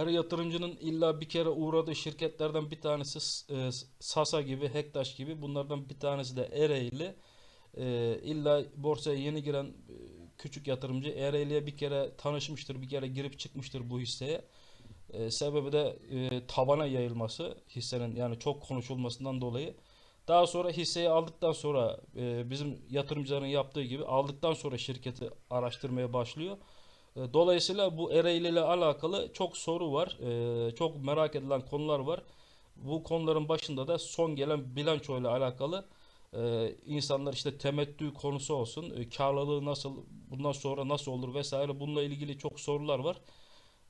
Her yatırımcının illa bir kere uğradığı şirketlerden bir tanesi e, Sasa gibi, Hektaş gibi. Bunlardan bir tanesi de Ereğli. E, illa borsaya yeni giren e, küçük yatırımcı Ereğli'ye bir kere tanışmıştır, bir kere girip çıkmıştır bu hisseye. E, sebebi de e, tabana yayılması hissenin yani çok konuşulmasından dolayı. Daha sonra hisseyi aldıktan sonra e, bizim yatırımcıların yaptığı gibi aldıktan sonra şirketi araştırmaya başlıyor. E, Dolayısıyla bu Ereğli ile alakalı çok soru var. E, Çok merak edilen konular var. Bu konuların başında da son gelen bilanço ile alakalı e, insanlar işte temettü konusu olsun, e, karlılığı nasıl, bundan sonra nasıl olur vesaire bununla ilgili çok sorular var.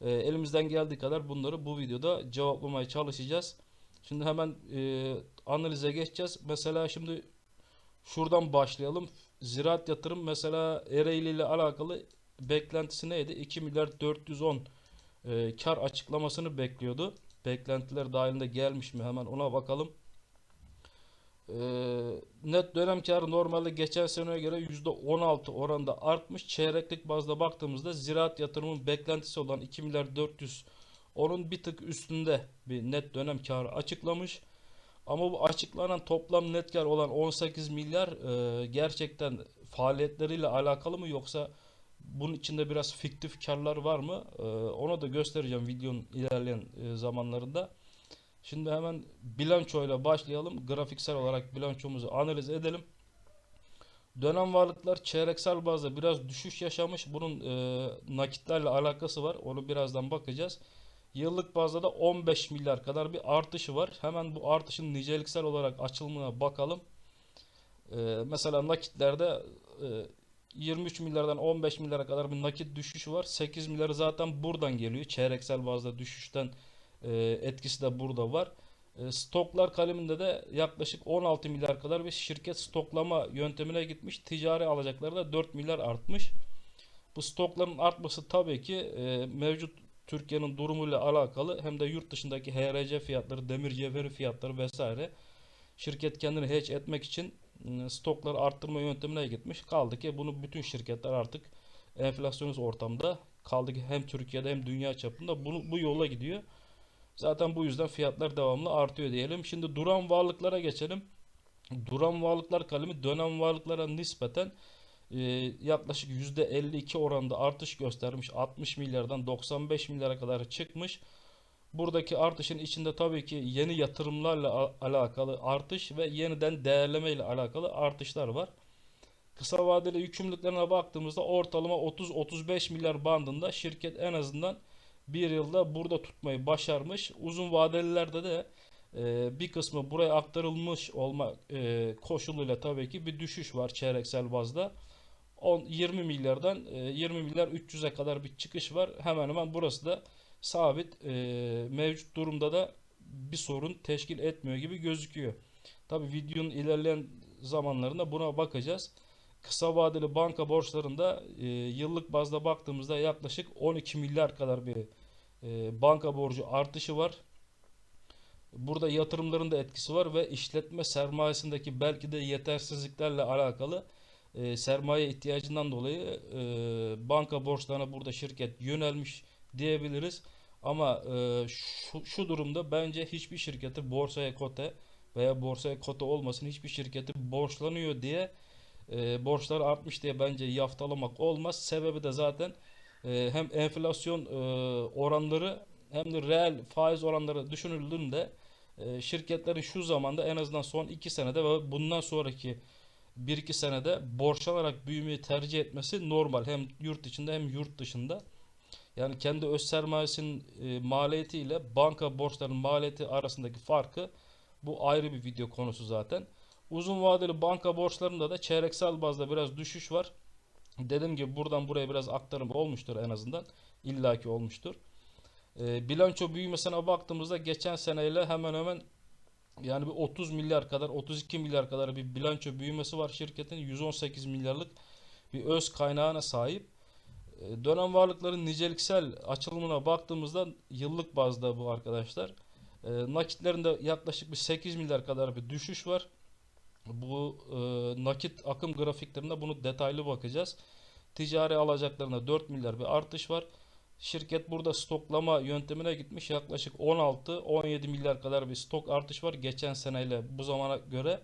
E, Elimizden geldiği kadar bunları bu videoda cevaplamaya çalışacağız. Şimdi hemen e, analize geçeceğiz. Mesela şimdi şuradan başlayalım. Ziraat yatırım mesela Ereğli ile alakalı beklentisi neydi? 2 milyar 410 e, kar açıklamasını bekliyordu. Beklentiler dahilinde gelmiş mi? Hemen ona bakalım. E, net dönem karı normalde geçen seneye göre %16 oranda artmış. Çeyreklik bazda baktığımızda ziraat yatırımın beklentisi olan 2 milyar 400 onun bir tık üstünde bir net dönem karı açıklamış. Ama bu açıklanan toplam net kar olan 18 milyar e, gerçekten faaliyetleriyle alakalı mı yoksa bunun içinde biraz fiktif karlar var mı? E, onu da göstereceğim videonun ilerleyen e, zamanlarında. Şimdi hemen bilançoyla başlayalım. Grafiksel olarak bilançomuzu analiz edelim. Dönem varlıklar çeyreksel bazda biraz düşüş yaşamış. Bunun e, nakitlerle alakası var. Onu birazdan bakacağız. Yıllık bazda da 15 milyar kadar bir artışı var. Hemen bu artışın niceliksel olarak açılımına bakalım. Ee, mesela nakitlerde e, 23 milyardan 15 milyara kadar bir nakit düşüşü var. 8 milyarı zaten buradan geliyor. Çeyreksel bazda düşüşten e, etkisi de burada var. E, stoklar kaleminde de yaklaşık 16 milyar kadar bir şirket stoklama yöntemine gitmiş. Ticari alacakları da 4 milyar artmış. Bu stokların artması tabii ki e, mevcut Türkiye'nin durumuyla alakalı hem de yurt dışındaki HRC fiyatları, demir cevheri fiyatları vesaire. Şirket kendini hedge etmek için stokları arttırma yöntemine gitmiş. Kaldı ki bunu bütün şirketler artık enflasyonist ortamda kaldı ki hem Türkiye'de hem dünya çapında bunu, bu yola gidiyor. Zaten bu yüzden fiyatlar devamlı artıyor diyelim. Şimdi duran varlıklara geçelim. Duran varlıklar kalemi dönem varlıklara nispeten e, yaklaşık %52 oranda artış göstermiş. 60 milyardan 95 milyara kadar çıkmış. Buradaki artışın içinde tabii ki yeni yatırımlarla alakalı artış ve yeniden değerleme ile alakalı artışlar var. Kısa vadeli yükümlülüklerine baktığımızda ortalama 30-35 milyar bandında şirket en azından bir yılda burada tutmayı başarmış. Uzun vadelilerde de e, bir kısmı buraya aktarılmış olma e, koşuluyla tabii ki bir düşüş var çeyreksel bazda. 10, 20 milyardan e, 20 milyar 300'e kadar bir çıkış var. Hemen hemen burası da sabit e, mevcut durumda da bir sorun teşkil etmiyor gibi gözüküyor. Tabi videonun ilerleyen zamanlarında buna bakacağız. Kısa vadeli banka borçlarında e, yıllık bazda baktığımızda yaklaşık 12 milyar kadar bir e, banka borcu artışı var. Burada yatırımların da etkisi var ve işletme sermayesindeki belki de yetersizliklerle alakalı e, sermaye ihtiyacından dolayı e, banka borçlarına burada şirket yönelmiş diyebiliriz. Ama e, şu, şu durumda bence hiçbir şirketi borsaya kote veya borsaya kote olmasın hiçbir şirketi borçlanıyor diye e, borçlar artmış diye bence yaftalamak olmaz. Sebebi de zaten e, hem enflasyon e, oranları hem de reel faiz oranları düşünüldüğünde e, şirketlerin şu zamanda en azından son 2 senede ve bundan sonraki 1-2 senede borçlanarak büyümeyi tercih etmesi normal. Hem yurt içinde hem yurt dışında. Yani kendi öz sermayesinin e, maliyeti ile banka borçlarının maliyeti arasındaki farkı bu ayrı bir video konusu zaten. Uzun vadeli banka borçlarında da çeyreksel bazda biraz düşüş var. Dediğim gibi buradan buraya biraz aktarım olmuştur en azından. İllaki olmuştur. E, bilanço büyümesine baktığımızda geçen seneyle hemen hemen yani bir 30 milyar kadar 32 milyar kadar bir bilanço büyümesi var şirketin 118 milyarlık bir öz kaynağına sahip. E, Dönem varlıkların niceliksel açılımına baktığımızda yıllık bazda bu arkadaşlar. E, nakitlerinde yaklaşık bir 8 milyar kadar bir düşüş var. Bu e, nakit akım grafiklerinde bunu detaylı bakacağız. Ticari alacaklarında 4 milyar bir artış var. Şirket burada stoklama yöntemine gitmiş. Yaklaşık 16-17 milyar kadar bir stok artış var geçen seneyle bu zamana göre.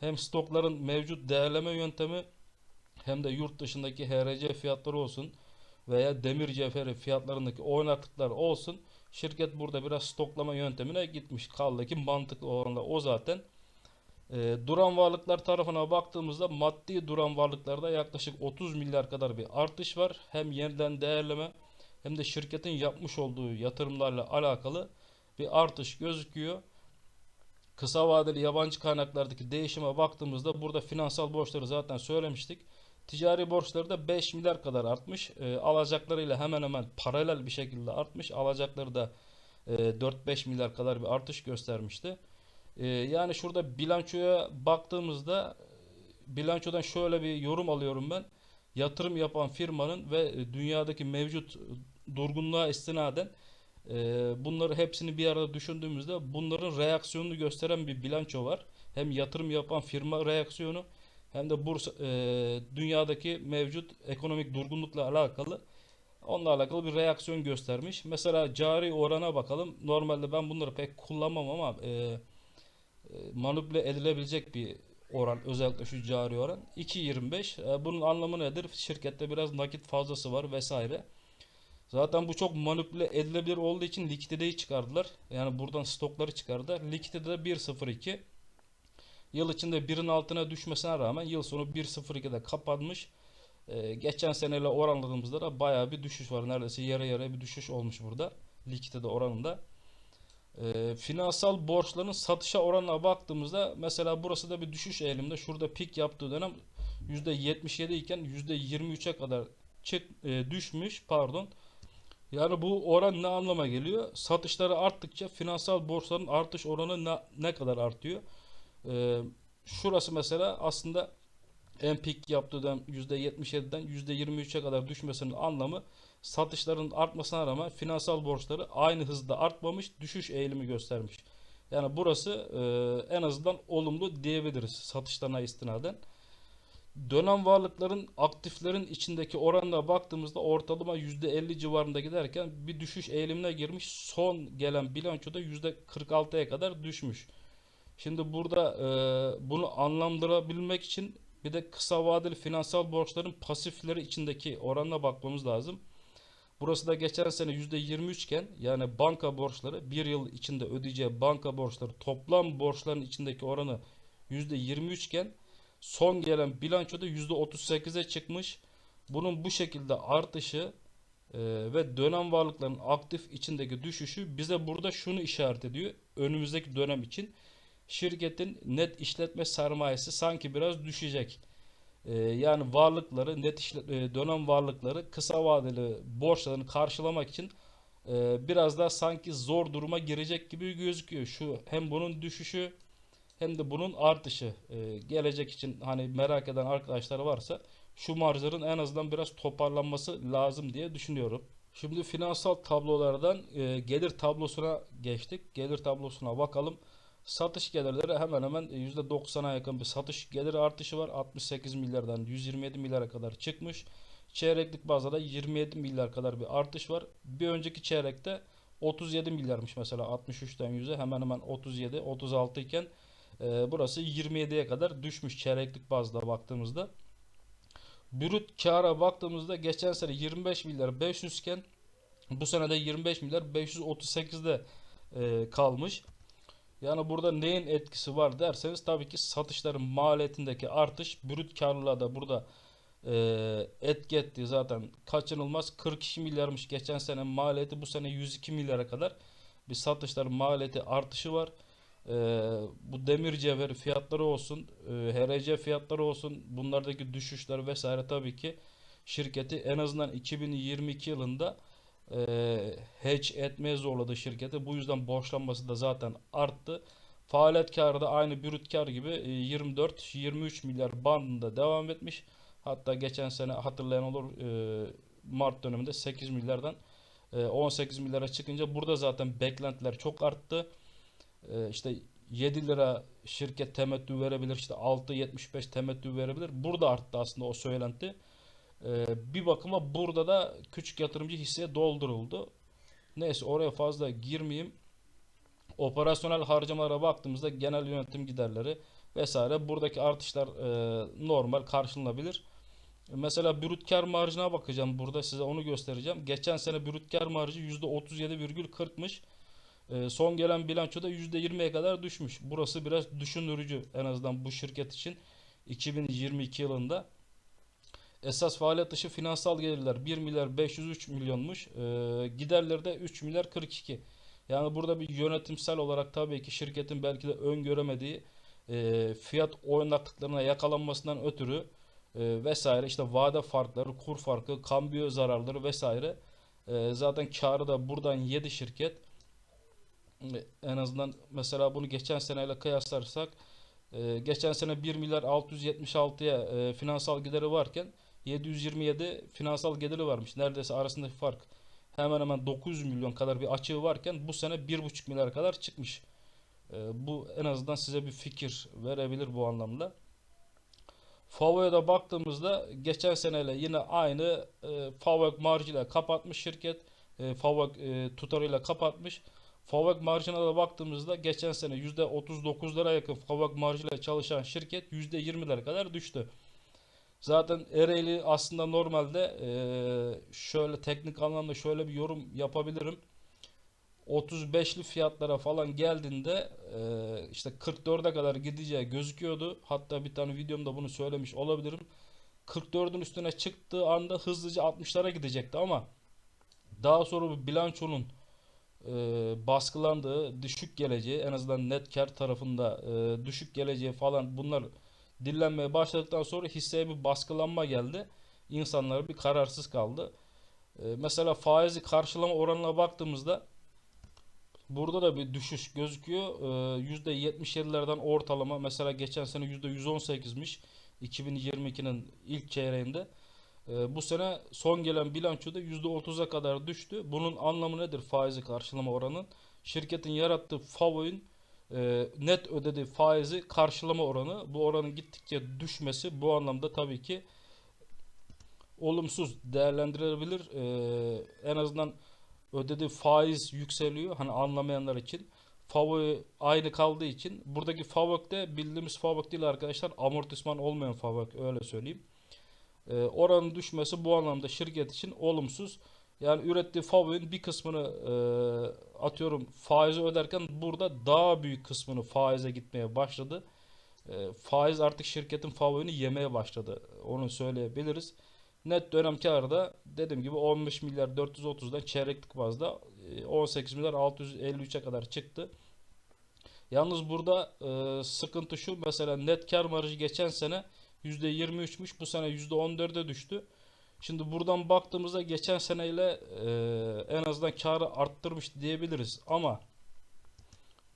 Hem stokların mevcut değerleme yöntemi hem de yurt dışındaki HRC fiyatları olsun veya demir cevheri fiyatlarındaki oynaklıklar olsun. Şirket burada biraz stoklama yöntemine gitmiş. Kaldı ki mantıklı olan da o zaten. E, duran varlıklar tarafına baktığımızda maddi duran varlıklarda yaklaşık 30 milyar kadar bir artış var. Hem yeniden değerleme hem de şirketin yapmış olduğu yatırımlarla alakalı bir artış gözüküyor. Kısa vadeli yabancı kaynaklardaki değişime baktığımızda burada finansal borçları zaten söylemiştik. Ticari borçları da 5 milyar kadar artmış. E, alacaklarıyla hemen hemen paralel bir şekilde artmış. Alacakları da e, 4-5 milyar kadar bir artış göstermişti. E, yani şurada bilançoya baktığımızda e, bilançodan şöyle bir yorum alıyorum ben. Yatırım yapan firmanın ve e, dünyadaki mevcut durgunluğa istinaden e, bunları hepsini bir arada düşündüğümüzde bunların reaksiyonunu gösteren bir bilanço var. Hem yatırım yapan firma reaksiyonu hem de bursa e, dünyadaki mevcut ekonomik durgunlukla alakalı onunla alakalı bir reaksiyon göstermiş. Mesela cari orana bakalım. Normalde ben bunları pek kullanmam ama e, e, manipüle edilebilecek bir oran özellikle şu cari oran 2.25. E, bunun anlamı nedir? Şirkette biraz nakit fazlası var vesaire. Zaten bu çok manipüle edilebilir olduğu için likiditeyi çıkardılar. Yani buradan stokları çıkardılar. Likidite de 1.02. Yıl içinde birin altına düşmesine rağmen yıl sonu 1.02'de kapanmış. Ee, geçen seneyle oranladığımızda da bayağı bir düşüş var. Neredeyse yarı yarıya bir düşüş olmuş burada. Likidite oranında. Ee, finansal borçların satışa oranına baktığımızda mesela burası da bir düşüş eğilimde. Şurada pik yaptığı dönem %77 iken %23'e kadar çık, e, düşmüş pardon. Yani bu oran ne anlama geliyor? Satışları arttıkça finansal borçların artış oranı ne, ne kadar artıyor? Ee, şurası mesela aslında en pik yaptığı dönem %77'den %23'e kadar düşmesinin anlamı satışların artmasına rağmen finansal borçları aynı hızda artmamış, düşüş eğilimi göstermiş. Yani burası e, en azından olumlu diyebiliriz satışlarına istinaden. Dönem varlıkların aktiflerin içindeki oranına baktığımızda ortalama %50 civarında giderken bir düşüş eğilimine girmiş. Son gelen bilançoda %46'ya kadar düşmüş. Şimdi burada e, bunu anlamlandırabilmek için bir de kısa vadeli finansal borçların pasifleri içindeki oranına bakmamız lazım. Burası da geçen sene %23 iken yani banka borçları bir yıl içinde ödeyeceği banka borçları toplam borçların içindeki oranı %23 iken son gelen bilançoda %38'e çıkmış. Bunun bu şekilde artışı e, ve dönem varlıkların aktif içindeki düşüşü bize burada şunu işaret ediyor. Önümüzdeki dönem için şirketin net işletme sermayesi sanki biraz düşecek. E, yani varlıkları, net işlet, e, dönem varlıkları kısa vadeli borçlarını karşılamak için e, biraz daha sanki zor duruma girecek gibi gözüküyor. Şu hem bunun düşüşü hem de bunun artışı e, gelecek için hani merak eden arkadaşlar varsa şu marjların en azından biraz toparlanması lazım diye düşünüyorum. Şimdi finansal tablolardan e, gelir tablosuna geçtik. Gelir tablosuna bakalım. Satış gelirleri hemen hemen %90'a yakın bir satış gelir artışı var. 68 milyardan 127 milyara kadar çıkmış. Çeyreklik bazda da 27 milyar kadar bir artış var. Bir önceki çeyrekte 37 milyarmış mesela 63'ten 100'e hemen hemen 37 36 iken e, burası 27'ye kadar düşmüş çeyreklik bazda baktığımızda. Brüt kara baktığımızda geçen sene 25 milyar 500 iken bu sene de 25 milyar 538'de e, kalmış. Yani burada neyin etkisi var derseniz tabii ki satışların maliyetindeki artış brüt karlılığa da burada e, etki etti zaten kaçınılmaz 42 milyarmış geçen sene maliyeti bu sene 102 milyara kadar bir satışların maliyeti artışı var. E, bu demir cevheri fiyatları olsun e, HRC fiyatları olsun bunlardaki düşüşler vesaire tabii ki şirketi en azından 2022 yılında e, hedge etmeye zorladı şirketi. Bu yüzden borçlanması da zaten arttı. Faaliyet karı da aynı brüt kar gibi 24-23 milyar bandında devam etmiş. Hatta geçen sene hatırlayan olur Mart döneminde 8 milyardan e, 18 milyara çıkınca burada zaten beklentiler çok arttı. İşte 7 lira şirket temettü verebilir işte 6.75 temettü verebilir. Burada arttı aslında o söylenti. E, bir bakıma burada da küçük yatırımcı hisseye dolduruldu. Neyse oraya fazla girmeyeyim. Operasyonel harcamalara baktığımızda genel yönetim giderleri vesaire buradaki artışlar e, normal karşılanabilir. Mesela brüt kar marjına bakacağım burada size onu göstereceğim. Geçen sene brüt kar marjı %37,40'mış. E, son gelen bilançoda %20'ye kadar düşmüş. Burası biraz düşündürücü en azından bu şirket için 2022 yılında. Esas faaliyet dışı finansal gelirler 1 milyar 503 milyonmuş. E, giderleri de 3 milyar 42. Yani burada bir yönetimsel olarak tabii ki şirketin belki de öngöremediği e, fiyat oynaklıklarına yakalanmasından ötürü e, vesaire işte vade farkları, kur farkı, kambiyo zararları vesaire e, zaten karı da buradan yedi şirket. E, En azından mesela bunu geçen seneyle kıyaslarsak e, geçen sene 1 milyar 676'ya e, finansal gideri varken 727 finansal geliri varmış. Neredeyse arasındaki fark hemen hemen 900 milyon kadar bir açığı varken bu sene 1,5 milyar kadar çıkmış. E, bu en azından size bir fikir verebilir bu anlamda. Favo'ya da baktığımızda geçen seneyle yine aynı e, Favok marjıyla kapatmış şirket. E, Favok e, tutarıyla kapatmış. Favok marjına da baktığımızda geçen sene %39'lara yakın Favok marjıyla çalışan şirket %20'lere kadar düştü. Zaten Ereğli aslında normalde e, şöyle teknik anlamda şöyle bir yorum yapabilirim. 35'li fiyatlara falan geldiğinde e, işte 44'e kadar gideceği gözüküyordu. Hatta bir tane videomda bunu söylemiş olabilirim. 44'ün üstüne çıktığı anda hızlıca 60'lara gidecekti ama daha sonra bu bilançonun e, baskılandığı, düşük geleceği en azından net kar tarafında e, düşük geleceği falan bunlar dillenmeye başladıktan sonra hisseye bir baskılanma geldi. İnsanlar bir kararsız kaldı. E, mesela faizi karşılama oranına baktığımızda Burada da bir düşüş gözüküyor. Ee, %77'lerden ortalama mesela geçen sene %118'miş 2022'nin ilk çeyreğinde. Ee, bu sene son gelen bilançoda %30'a kadar düştü. Bunun anlamı nedir faizi karşılama oranın? Şirketin yarattığı FAVÖ'ün e, net ödediği faizi karşılama oranı. Bu oranın gittikçe düşmesi bu anlamda tabii ki olumsuz değerlendirilebilir. Ee, en azından ödediği faiz yükseliyor. Hani anlamayanlar için. Favori aynı kaldığı için. Buradaki favok de bildiğimiz favok değil arkadaşlar. Amortisman olmayan favok öyle söyleyeyim. Ee, oranın düşmesi bu anlamda şirket için olumsuz. Yani ürettiği favorin bir kısmını e, atıyorum faizi öderken burada daha büyük kısmını faize gitmeye başladı. E, faiz artık şirketin favorini yemeye başladı. Onu söyleyebiliriz. Net dönem karı da dediğim gibi 15 milyar 430'dan çeyreklik bazda e, 18 milyar 653'e kadar çıktı. Yalnız burada e, sıkıntı şu mesela net kar marjı geçen sene %23'müş bu sene %14'e düştü. Şimdi buradan baktığımızda geçen seneyle e, en azından karı arttırmış diyebiliriz ama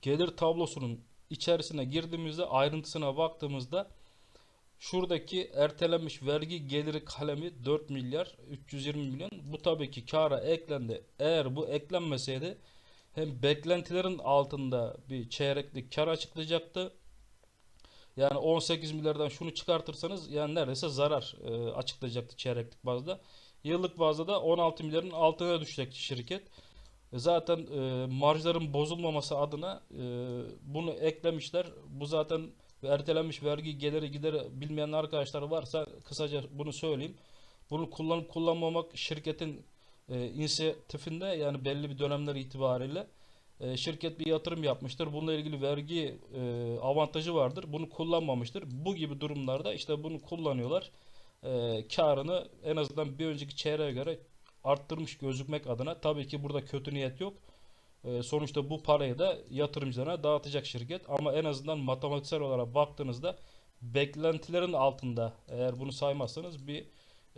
gelir tablosunun içerisine girdiğimizde ayrıntısına baktığımızda Şuradaki ertelenmiş vergi geliri kalemi 4 milyar 320 milyon. Bu tabii ki kara eklendi. Eğer bu eklenmeseydi hem beklentilerin altında bir çeyreklik kar açıklayacaktı. Yani 18 milyardan şunu çıkartırsanız yani neredeyse zarar e, açıklayacaktı çeyreklik bazda. Yıllık bazda da 16 milyarın altına düşecekti şirket. E, zaten e, marjların bozulmaması adına e, bunu eklemişler. Bu zaten ertelenmiş vergi geliri gideri bilmeyen arkadaşlar varsa kısaca bunu söyleyeyim. Bunu kullanıp kullanmamak şirketin e, inisiyatifinde yani belli bir dönemler itibariyle şirket bir yatırım yapmıştır. Bununla ilgili vergi e, avantajı vardır. Bunu kullanmamıştır. Bu gibi durumlarda işte bunu kullanıyorlar. E, karını en azından bir önceki çeyreğe göre arttırmış gözükmek adına. Tabii ki burada kötü niyet yok. E, sonuçta bu parayı da yatırımcılarına dağıtacak şirket. Ama en azından matematiksel olarak baktığınızda beklentilerin altında eğer bunu saymazsanız bir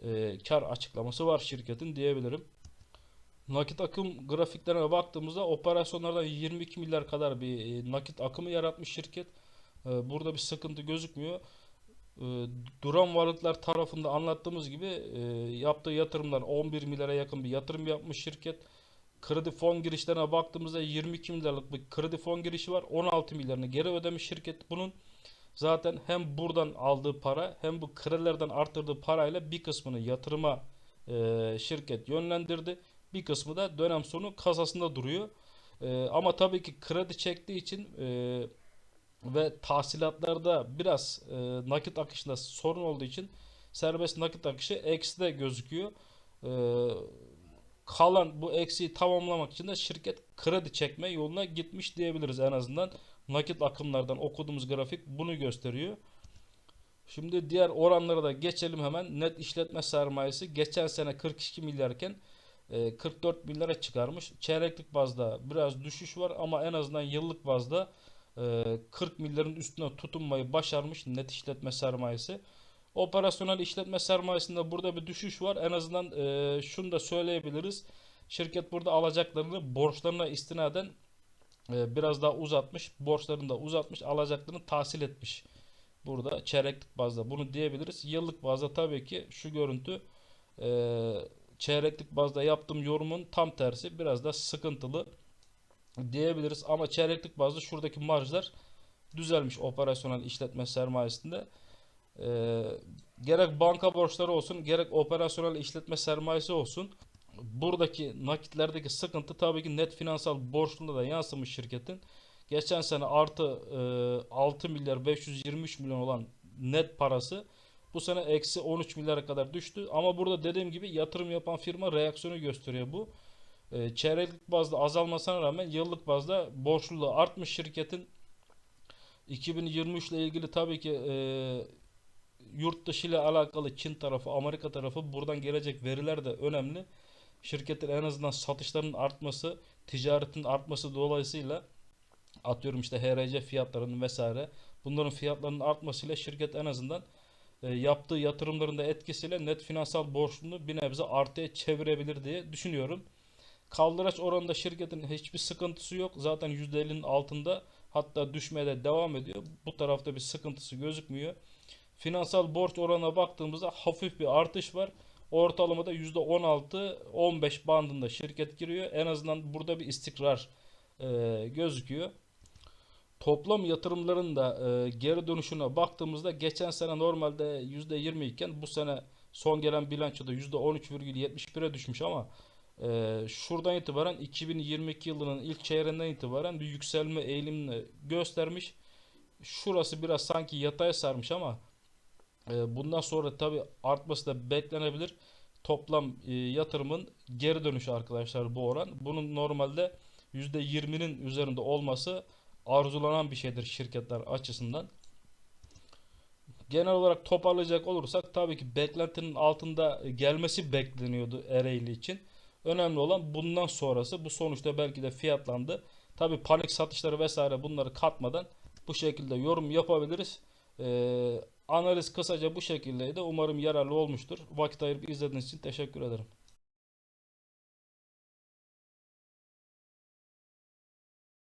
e, kar açıklaması var şirketin diyebilirim. Nakit akım grafiklerine baktığımızda operasyonlardan 22 milyar kadar bir e, nakit akımı yaratmış şirket. E, burada bir sıkıntı gözükmüyor. E, duran varlıklar tarafında anlattığımız gibi yaptığı yatırımlar 11 milyara yakın bir yatırım yapmış şirket. Kredi fon girişlerine baktığımızda 22 milyarlık bir kredi fon girişi var. 16 milyarını geri ödemiş şirket bunun. Zaten hem buradan aldığı para hem bu kredilerden arttırdığı parayla bir kısmını yatırıma şirket yönlendirdi. Bir kısmı da dönem sonu kasasında duruyor. E, ama tabii ki kredi çektiği için e, ve tahsilatlarda biraz e, nakit akışında sorun olduğu için serbest nakit akışı ekside gözüküyor. E, kalan bu eksiği tamamlamak için de şirket kredi çekme yoluna gitmiş diyebiliriz en azından. Nakit akımlardan okuduğumuz grafik bunu gösteriyor. Şimdi diğer oranlara da geçelim hemen. Net işletme sermayesi geçen sene 42 milyarken e, 44 milyara çıkarmış. Çeyreklik bazda biraz düşüş var ama en azından yıllık bazda e, 40 milyarın üstüne tutunmayı başarmış net işletme sermayesi. Operasyonel işletme sermayesinde burada bir düşüş var. En azından e, şunu da söyleyebiliriz. Şirket burada alacaklarını borçlarına istinaden e, biraz daha uzatmış. Borçlarını da uzatmış. Alacaklarını tahsil etmiş. Burada çeyreklik bazda bunu diyebiliriz. Yıllık bazda tabii ki şu görüntü e, çeyreklik bazda yaptığım yorumun tam tersi. Biraz da sıkıntılı diyebiliriz. Ama çeyreklik bazda şuradaki marjlar düzelmiş operasyonel işletme sermayesinde. Ee, gerek banka borçları olsun gerek operasyonel işletme sermayesi olsun buradaki nakitlerdeki sıkıntı tabii ki net finansal borçluğunda da yansımış şirketin. Geçen sene artı e, 6 milyar 523 milyon olan net parası bu sene eksi 13 milyara kadar düştü. Ama burada dediğim gibi yatırım yapan firma reaksiyonu gösteriyor bu. E, çeyreklik bazda azalmasına rağmen yıllık bazda borçluluğu artmış şirketin. 2023 ile ilgili tabii ki e, yurt dışı ile alakalı Çin tarafı, Amerika tarafı buradan gelecek veriler de önemli. Şirketin en azından satışlarının artması, ticaretin artması dolayısıyla atıyorum işte HRC fiyatlarının vesaire bunların fiyatlarının artmasıyla şirket en azından yaptığı yatırımların da etkisiyle net finansal borçluluğunu bir nebze artıya çevirebilir diye düşünüyorum. Kaldıraç oranında şirketin hiçbir sıkıntısı yok. Zaten %50'nin altında hatta düşmeye de devam ediyor. Bu tarafta bir sıkıntısı gözükmüyor. Finansal borç oranına baktığımızda hafif bir artış var. Ortalamada %16-15 bandında şirket giriyor. En azından burada bir istikrar e, gözüküyor. Toplam yatırımların da e, geri dönüşüne baktığımızda geçen sene normalde %20 iken bu sene son gelen bilançoda %13,71'e düşmüş ama e, şuradan itibaren 2022 yılının ilk çeyreğinden itibaren bir yükselme eğilimini göstermiş. Şurası biraz sanki yatay sarmış ama e, bundan sonra tabi artması da beklenebilir. Toplam e, yatırımın geri dönüşü arkadaşlar bu oran. Bunun normalde %20'nin üzerinde olması arzulanan bir şeydir şirketler açısından. Genel olarak toparlayacak olursak tabii ki beklentinin altında gelmesi bekleniyordu Ereğli için. Önemli olan bundan sonrası bu sonuçta belki de fiyatlandı. Tabii panik satışları vesaire bunları katmadan bu şekilde yorum yapabiliriz. Ee, analiz kısaca bu şekildeydi. Umarım yararlı olmuştur. Vakit ayırıp izlediğiniz için teşekkür ederim.